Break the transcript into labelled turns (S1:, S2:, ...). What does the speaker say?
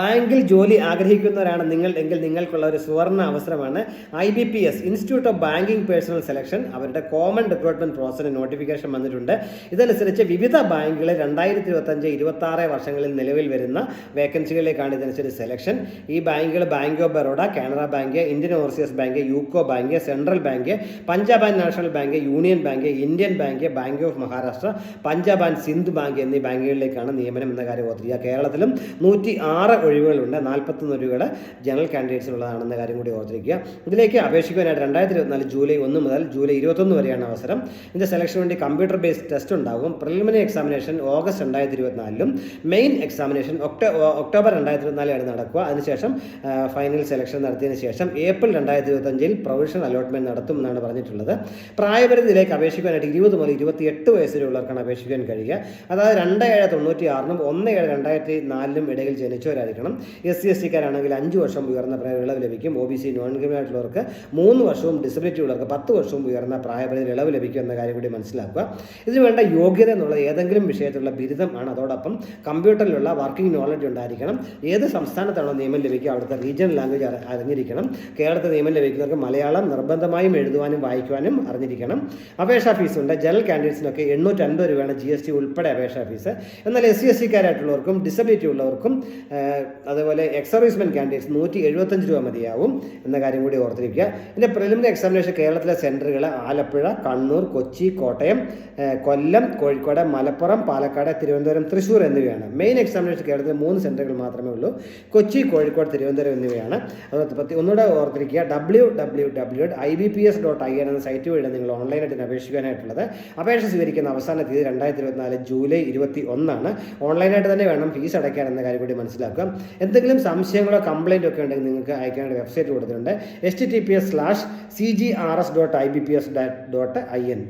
S1: ബാങ്കിൽ ജോലി ആഗ്രഹിക്കുന്നവരാണ് നിങ്ങൾ എങ്കിൽ നിങ്ങൾക്കുള്ള ഒരു സുവർണ അവസരമാണ് I B P S institute of banking personnel selection അവരുടെ കോമൺ റിക്രൂട്ട്മെന്റ് പ്രോസസ്സിന് നോട്ടിഫിക്കേഷൻ വന്നിട്ടുണ്ട്. ഇതനുസരിച്ച് വിവിധ ബാങ്കുകളിൽ രണ്ടായിരത്തി ഇരുപത്തഞ്ച് ഇരുപത്തി ആറ് വർഷങ്ങളിൽ നിലവിൽ വരുന്ന വേക്കൻസികളിലേക്കാണ് ഇതനുസരിച്ച് സെലക്ഷൻ ഈ ബാങ്കുകൾ bank of Baroda Canara bank Indian overseas bank UCO bank central bank Punjab and national bank union bank Indian bank bank of Maharashtra Punjab and Sind bank എന്നീ ബാങ്കുകളിലേക്കാണ് നിയമനം എന്ന കാര്യം ഓർത്തിരിക്കുക. കേരളത്തിലും നൂറ്റി ആറ് ഒഴിവുകളുണ്ട്. നാൽപ്പത്തൊന്ന് ഒഴിവുകൾ ജനറൽ കാൻഡിഡേറ്റ്സിനുള്ളതാണെന്ന കാര്യം കൂടി ഓർത്തിരിക്കുക. ഇതിലേക്ക് അപേക്ഷിക്കുവാനായിട്ട് രണ്ടായിരത്തി ഇരുപത്തിനാല് ജൂലൈ ഒന്ന് മുതൽ ജൂലൈ ഇരുപത്തൊന്ന് വരെയാണ് അവസരം. ഇതിന്റെ സെലക്ഷന് വേണ്ടി കമ്പ്യൂട്ടർ ബേസ്ഡ് ടെസ്റ്റ് ഉണ്ടാകും. പ്രിലിമിനറി എക്സാമിനേഷൻ ഓഗസ്റ്റ് രണ്ടായിരത്തി ഇരുപത്തിനാലിലും മെയിൻ എക്സാമിനേഷൻ ഒക്ടോബർ രണ്ടായിരത്തി ഇരുപത്തിനാലാണ് നടക്കുക. അതിനുശേഷം ഫൈനൽ സെലക്ഷൻ നടത്തിയതിനു ശേഷം ഏപ്രിൽ രണ്ടായിരത്തി ഇരുപത്തഞ്ചിൽ പ്രൊവിഷണൽ അലോട്ട്മെന്റ് നടത്തും എന്നാണ് പറഞ്ഞിട്ടുള്ളത്. പ്രായപരിധിയിലേക്ക് അപേക്ഷിക്കാനായിട്ട് ഇരുപത് മുതൽ ഇരുപത്തിയെട്ട് വയസ്സിലുള്ളവർക്കാണ് അപേക്ഷിക്കാൻ കഴിയുക. അതായത് രണ്ട് ഏഴ് തൊണ്ണൂറ്റി ആറിനും ഒന്ന് ഏഴ് രണ്ടായിരത്തി നാലിനും ഇടയിൽ ജനിച്ചവരായിരിക്കണം എസ് സി എസ് ടിക്കാരാണെങ്കിൽ അഞ്ച് വർഷം ഉയർന്ന ഇളവ് ലഭിക്കും. ഒ ബി സി നോൺ ക്രിമിനായിട്ടുള്ളവർക്ക് മൂന്ന് വർഷവും ഡിസബിലിറ്റി ഉള്ളവർക്ക് പത്ത് വർഷവും ഉയർന്ന പ്രായപരിധി ഇളവ് ലഭിക്കും എന്ന കാര്യം കൂടി മനസ്സിലാക്കുക. ഇതിന് വേണ്ട യോഗ്യത എന്നുള്ള ഏതെങ്കിലും വിഷയത്തിലുള്ള ബിരുദം ആണ്. അതോടൊപ്പം കമ്പ്യൂട്ടറിലുള്ള വർക്കിംഗ് നോളജ് ഉണ്ടായിരിക്കണം. ഏത് സംസ്ഥാനത്താണോ നിയമം ലഭിക്കുക അവിടുത്തെ റീജിയണൽ ലാംഗ്വേജ് അറി- അറിഞ്ഞിരിക്കണം. കേരളത്തിൽ നിയമം ലഭിക്കുന്നവർക്ക് മലയാളം നിർബന്ധമായും എഴുതുവാനും വായിക്കുവാനും അറിഞ്ഞിരിക്കണം. അപേക്ഷാ ഫീസ് ഉണ്ട്. ജനറൽ കാൻഡിഡേറ്റ്സിനൊക്കെ എണ്ണൂറ്റൻപത് രൂപയാണ് ജി എസ് ടി ഉൾപ്പെടെ അപേക്ഷാ ഫീസ് എന്നാൽ എസ് സി എസ് സിക്കാരായിട്ടുള്ളവർക്കും ഡിസബിലിറ്റി ഉള്ളവർക്കും അതുപോലെ എക്സ് കാൻഡിഡേറ്റ്സ് നൂറ്റി എഴുപത്തഞ്ച് രൂപ മതിയാവും എന്ന കാര്യം കൂടി ഓർത്തിരിക്കുക. ഇതിന്റെ പ്രിലിമിനറി എക്സാമിനേഷൻ കേരളത്തിലെ സെന്ററുകൾ ആലപ്പുഴ കണ്ണൂർ കൊച്ചി കോട്ടയം കൊല്ലം കോഴിക്കോട് മലപ്പുറം പാലക്കാട് തിരുവനന്തപുരം തൃശ്ശൂർ എന്നിവയാണ്. മെയിൻ എക്സാമിനേഷൻ കേരളത്തിലെ മൂന്ന് സെന്ററുകൾ മാത്രമേ ഉള്ളൂ. കൊച്ചി കോഴിക്കോട് തിരുവനന്തപുരം എന്നിവയാണ്. അതോടൊപ്പം പറ്റി ഒന്നുകൂടെ ഓർത്തിരിക്കുക W W W I B P S dot I N എന്ന സൈറ്റ് വഴി നിങ്ങൾ ഓൺലൈനായിട്ട് അപേക്ഷിക്കാനായിട്ടുള്ളത് അപേക്ഷ സ്വീകരിക്കുന്ന അവസാന തീയതി രണ്ടായിരത്തി ഇരുപത്തിനാല് ജൂലൈ ഇരുപത്തി ഒന്നാണ് ഓൺലൈനായിട്ട് തന്നെ വേണം ഫീസ് അടയ്ക്കാൻ എന്ന കാര്യം കൂടി മനസ്സിലാക്കുക. എന്തെങ്കിലും സംശയങ്ങളോ കംപ്ലൈന്റോ ഒക്കെ ഉണ്ടെങ്കിൽ നിങ്ങൾക്ക് അയക്കാനായിട്ട് വെബ്സൈറ്റ് കൊടുത്തിട്ടുണ്ട്. H T T P S slash C G R S dot I B P S dot I N